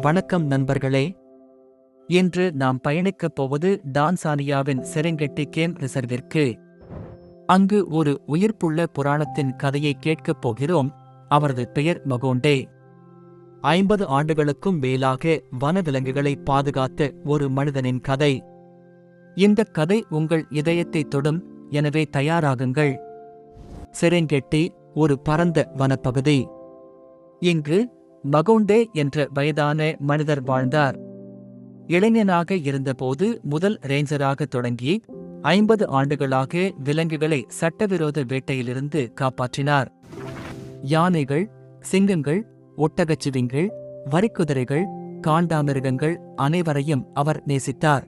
வணக்கம் நண்பர்களே. இன்று நாம் பயணிக்கப் போவது டான்சானியாவின் செரெங்கெட்டி கேம் ரிசர்விற்கு. அங்கு ஒரு உயிர்ப்புள்ள புராணத்தின் கதையை கேட்கப் போகிறோம். அவரது பெயர் மகோண்டே. ஐம்பது ஆண்டுகளுக்கும் மேலாக வனவிலங்குகளை பாதுகாத்த ஒரு மனிதனின் கதை. இந்த கதை உங்கள் இதயத்தை தொடும். எனவே தயாராகுங்கள். செரெங்கெட்டி ஒரு பரந்த வனப்பகுதி. இங்கு மகோண்டே என்ற வயதான மனிதர் வாழ்ந்தார். இளைஞனாக இருந்தபோது முதல் ரேஞ்சராக தொடங்கி ஐம்பது ஆண்டுகளாக விலங்குகளை சட்டவிரோத வேட்டையிலிருந்து காப்பாற்றினார். யானைகள் சிங்கங்கள் ஒட்டகச்சிவிங்கள் வரிக்குதிரைகள் காண்டாமிருகங்கள் அனைவரையும் அவர் நேசித்தார்.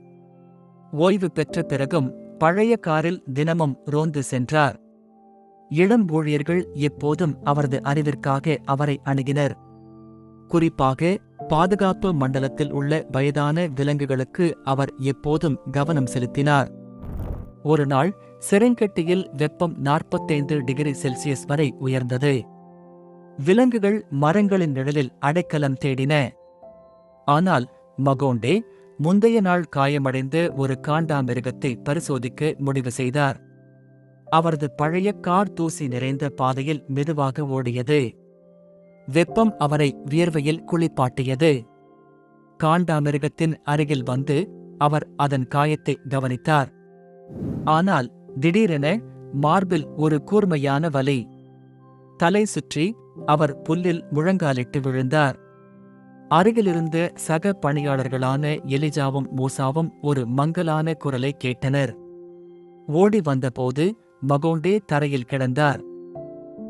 ஓய்வு பெற்ற பிறகும் பழைய காரில் தினமும் ரோந்து சென்றார். இளம் ஊழியர்கள் எப்போதும் அவரது அறிவிற்காக அவரை அணுகினர். குறிப்பாக பாதுகாப்பு மண்டலத்தில் உள்ள வயதான விலங்குகளுக்கு அவர் எப்போதும் கவனம் செலுத்தினார். ஒரு நாள் செரெங்கட்டியில் வெப்பம் நாற்பத்தைந்து டிகிரி செல்சியஸ் வரை உயர்ந்தது. விலங்குகள் மரங்களின் நிழலில் அடைக்கலம் தேடின. ஆனால் மகோண்டே முந்தைய நாள் காயமடைந்த ஒரு காண்டாமிருகத்தை பரிசோதிக்க முடிவு செய்தார். அவரது பழைய கார் தூசி நிறைந்த பாதையில் மெதுவாக ஓடியது. வெப்பம் அவரை வியர்வையில் குளிப்பாட்டியது. காண்டாமிருகத்தின் அருகில் வந்து அவர் அதன் காயத்தை கவனித்தார். ஆனால் திடீரென மார்பில் ஒரு கூர்மையான வலி. தலை சுற்றி அவர் புல்லில் முழங்காலிட்டு விழுந்தார். அருகிலிருந்த சக பணியாளர்களான எலிஜாவும் மூசாவும் ஒரு மங்கலான குரலை கேட்டனர். ஓடி வந்தபோது மகோண்டே தரையில் கிடந்தார்.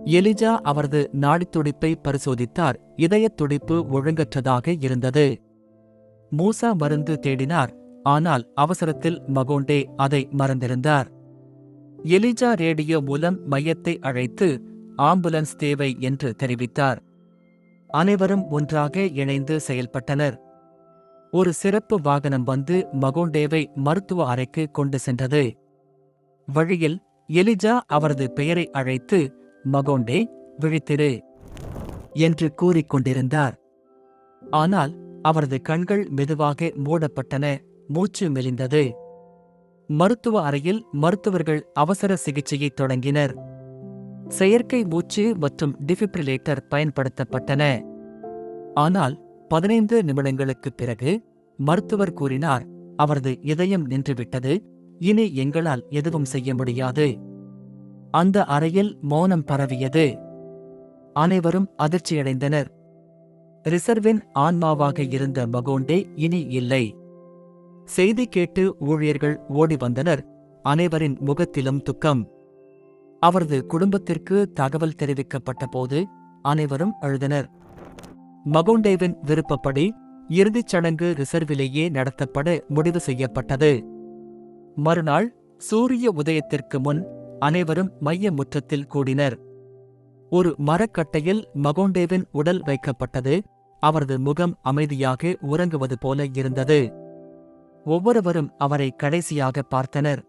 எலிஜா அவரது நாடித்துடிப்பை பரிசோதித்தார். இதயத் துடிப்பு ஒழுங்கற்றதாக இருந்தது. மூசா மருந்து தேடினார். ஆனால் அவசரத்தில் மகோண்டே அதை மறந்திருந்தார். எலிஜா ரேடியோ மூலம் மையத்தை அழைத்து ஆம்புலன்ஸ் தேவை என்று தெரிவித்தார். அனைவரும் ஒன்றாக இணைந்து செயல்பட்டனர். ஒரு சிறப்பு வாகனம் வந்து மகோண்டேவை மருத்துவ அறைக்கு கொண்டு சென்றது. வழியில் எலிஜா அவரது பெயரை அழைத்து மகோண்டே விழித்திரு என்று கூறிக்கொண்டிருந்தார். ஆனால் அவரது கண்கள் மெதுவாக மூடப்பட்டன மூச்சு மெலிந்தது. மருத்துவ அறையில் மருத்துவர்கள் அவசர சிகிச்சையை தொடங்கினர். செயற்கை மூச்சு மற்றும் டிஃபிப்ரிலேட்டர் பயன்படுத்தப்பட்டன. ஆனால் பதினைந்து நிமிடங்களுக்குப் பிறகு மருத்துவர் கூறினார் அவரது இதயம் நின்றுவிட்டது இனி எங்களால் எதுவும் செய்ய முடியாது. அந்த அறையில் மௌனம் பரவியது. அனைவரும் அதிர்ச்சியடைந்தனர். ரிசர்வின் ஆன்மாவாக இருந்த மகோண்டே இனி இல்லை. செய்தி கேட்டு ஊழியர்கள் ஓடி வந்தனர். அனைவரின் முகத்திலும் துக்கம். அவரது குடும்பத்திற்கு தகவல் தெரிவிக்கப்பட்ட போது அனைவரும் அழுதனர். மகோண்டேவின் விருப்பப்படி இறுதிச் சடங்கு ரிசர்விலேயே நடத்தப்பட முடிவு செய்யப்பட்டது. மறுநாள் சூரிய உதயத்திற்கு முன் அனைவரும் மைய முற்றத்தில் கூடினர். ஒரு மரக்கட்டையில் மகோண்டேவின் உடல் வைக்கப்பட்டது. அவரது முகம் அமைதியாக உறங்குவது போல இருந்தது. ஒவ்வொருவரும் அவரை கடைசியாக பார்த்தனர்.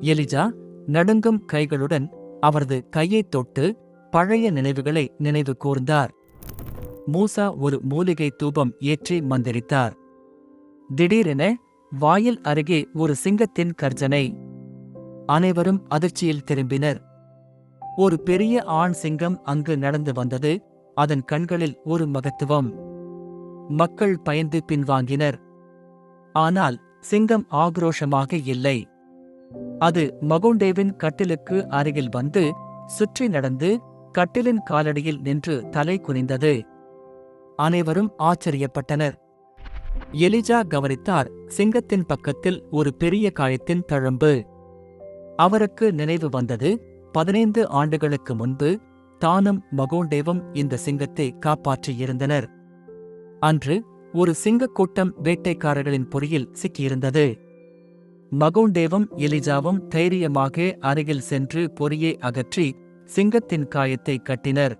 எலிஜா நடுங்கும் கைகளுடன் அவரது கையைத் தொட்டு பழைய நினைவுகளை நினைவு கூர்ந்தார். மூசா ஒரு மூலிகை தூபம் ஏற்றி மந்திரித்தார். திடீரென வாயில் அருகே ஒரு சிங்கத்தின் கர்ஜனை. அனைவரும் அதிர்ச்சியில் திரும்பினர். ஒரு பெரிய ஆண் சிங்கம் அங்கு நடந்து வந்தது. அதன் கண்களில் ஒரு மகத்துவம். மக்கள் பயந்து பின்வாங்கினர். ஆனால் சிங்கம் ஆக்ரோஷமாக இல்லை. அது மகோண்டேவின் கட்டிலுக்கு அருகில் வந்து சுற்றி நடந்து கட்டிலின் காலடியில் நின்று தலை குனிந்தது. அனைவரும் ஆச்சரியப்பட்டனர். எலிஜா கவனித்தார் சிங்கத்தின் பக்கத்தில் ஒரு பெரிய காயத்தின் தழும்பு. அவருக்கு நினைவு வந்தது. பதினைந்து ஆண்டுகளுக்கு முன்பு தானும் மகோண்டேவும் இந்த சிங்கத்தை காப்பாற்றியிருந்தனர். அன்று ஒரு சிங்கக் கூட்டம் வேட்டைக்காரர்களின் பொறியில் சிக்கியிருந்தது. மகோண்டேவும் எலிஜாவும் தைரியமாக அருகில் சென்று பொறியை அகற்றி சிங்கத்தின் காயத்தை கட்டினர்.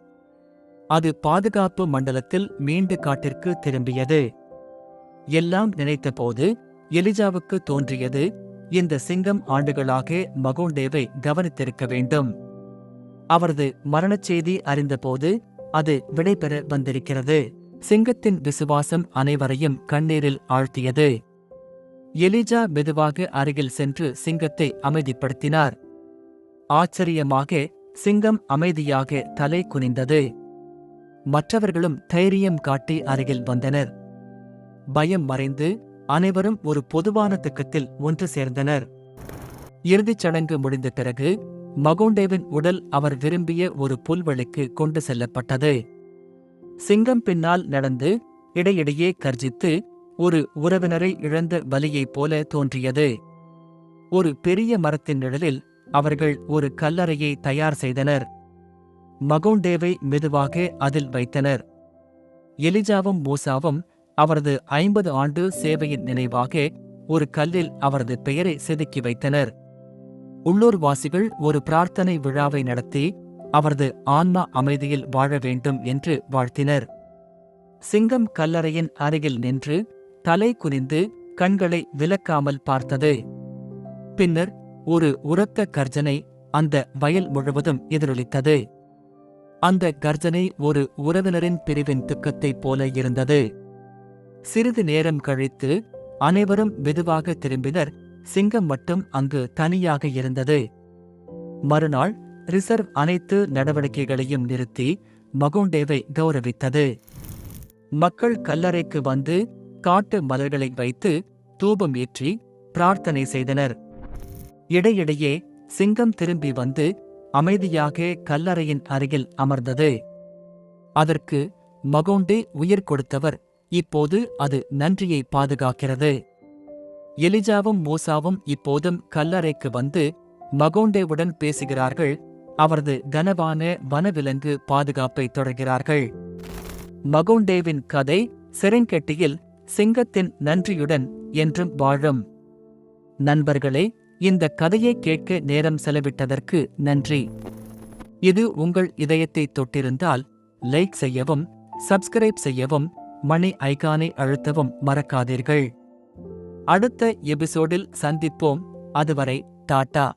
அது பாதுகாப்பு மண்டலத்தில் மீண்டு காட்டிற்கு திரும்பியது. எல்லாம் நினைத்தபோது எலிஜாவுக்கு தோன்றியது இந்த சிங்கம் ஆண்டுகளாக மகோண்டேவை கவனித்திருக்க வேண்டும். அவரது மரணச் செய்தி அறிந்தபோது அது விடைபெற வந்திருக்கிறது. சிங்கத்தின் விசுவாசம் அனைவரையும் கண்ணீரில் ஆழ்த்தியது. எலிஜா மெதுவாக அருகில் சென்று சிங்கத்தை அமைதிப்படுத்தினார். ஆச்சரியமாக சிங்கம் அமைதியாக தலை குனிந்தது. மற்றவர்களும் தைரியம் காட்டி அருகில் வந்தனர். பயம் மறைந்து அனைவரும் ஒரு பொதுவான திக்கத்தில் ஒன்று சேர்ந்தனர். இறுதிச் சடங்கு முடிந்த பிறகு மகோண்டேவின் உடல் அவர் விரும்பிய ஒரு புல்வெளிக்கு கொண்டு செல்லப்பட்டது. சிங்கம் பின்னால் நடந்து இடையிடையே கர்ஜித்து ஒரு உறவினரை இழந்த வலியைப் போல தோன்றியது. ஒரு பெரிய மரத்தின் நிழலில் அவர்கள் ஒரு கல்லறையை தயார் செய்தனர். மகோண்டேவை மெதுவாக அதில் வைத்தனர். எலிஜாவும் மூசாவும் அவரது ஐம்பது ஆண்டு சேவையின் நினைவாக ஒரு கல்லில் அவரது பெயரை செதுக்கி வைத்தனர். உள்ளூர்வாசிகள் ஒரு பிரார்த்தனை விழாவை நடத்தி அவரது ஆன்மா அமைதியில் வாழ வேண்டும் என்று வாழ்த்தினர். சிங்கம் கல்லறையின் அருகில் நின்று தலை குனிந்து கண்களை விலக்காமல் பார்த்தது. பின்னர் ஒரு உரத்த கர்ஜனை அந்த வயல் முழுவதும் எதிரொலித்தது. அந்த கர்ஜனை ஒரு உறவினரின் பிரிவின் துக்கத்தைப் போல இருந்தது. சிறிது நேரம் கழித்து அனைவரும் மெதுவாக திரும்பினர். சிங்கம் மட்டும் அங்கு தனியாக இருந்தது. மறுநாள் ரிசர்வ் அனைத்து நடவடிக்கைகளையும் நிறுத்தி மகோண்டேவை கௌரவித்தது. மக்கள் கல்லறைக்கு வந்து காட்டு மலர்களை வைத்து தூபம் ஏற்றி பிரார்த்தனை செய்தனர். இடையிடையே சிங்கம் திரும்பி வந்து அமைதியாக கல்லறையின் அருகில் அமர்ந்தது. அதற்கு மகோண்டே உயிர் கொடுத்தவர் இப்போது அது நன்றியை பாதுகாக்கிறது. எலிஜாவும் மூசாவும் இப்போதும் கல்லறைக்கு வந்து மகோண்டேவுடன் பேசுகிறார்கள். அவரது கனவான வனவிலங்கு பாதுகாப்பை தொடர்கிறார்கள். மகோண்டேவின் கதை செரெங்கெட்டியில் சிங்கத்தின் நன்றியுடன் என்றும் வாழும். நண்பர்களே இந்த கதையை கேட்க நேரம் செலவிட்டதற்கு நன்றி. இது உங்கள் இதயத்தை தொட்டிருந்தால் லைக் செய்யவும் சப்ஸ்கிரைப் செய்யவும் மணி ஐகானை அழுத்தவும் மறக்காதீர்கள். அடுத்த எபிசோடில் சந்திப்போம். அதுவரை டாட்டா.